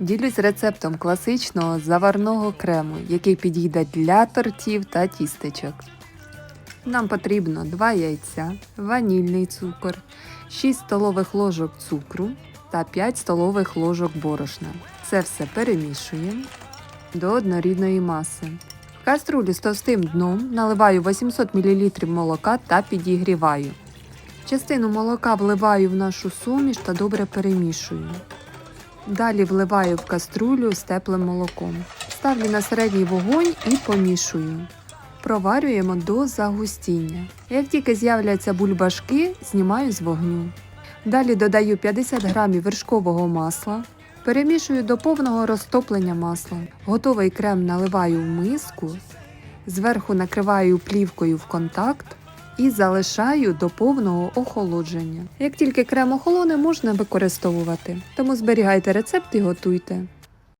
Ділюсь рецептом класичного заварного крему, який підійде для тортів та тістечок. Нам потрібно 2 яйця, ванільний цукор, 6 столових ложок цукру та 5 столових ложок борошна. Це все перемішуємо до однорідної маси. В каструлю з товстим дном наливаю 800 мл молока та підігріваю. Частину молока вливаю в нашу суміш та добре перемішую. Далі вливаю в каструлю з теплим молоком. Ставлю на середній вогонь і помішую. Проварюємо до загустіння. Як тільки з'являться бульбашки, знімаю з вогню. Далі додаю 50 г вершкового масла, перемішую до повного розтоплення масла. Готовий крем наливаю в миску, зверху накриваю плівкою в контакт і залишаю до повного охолодження. Як тільки крем охолоне, можна використовувати. Тому зберігайте рецепт і готуйте.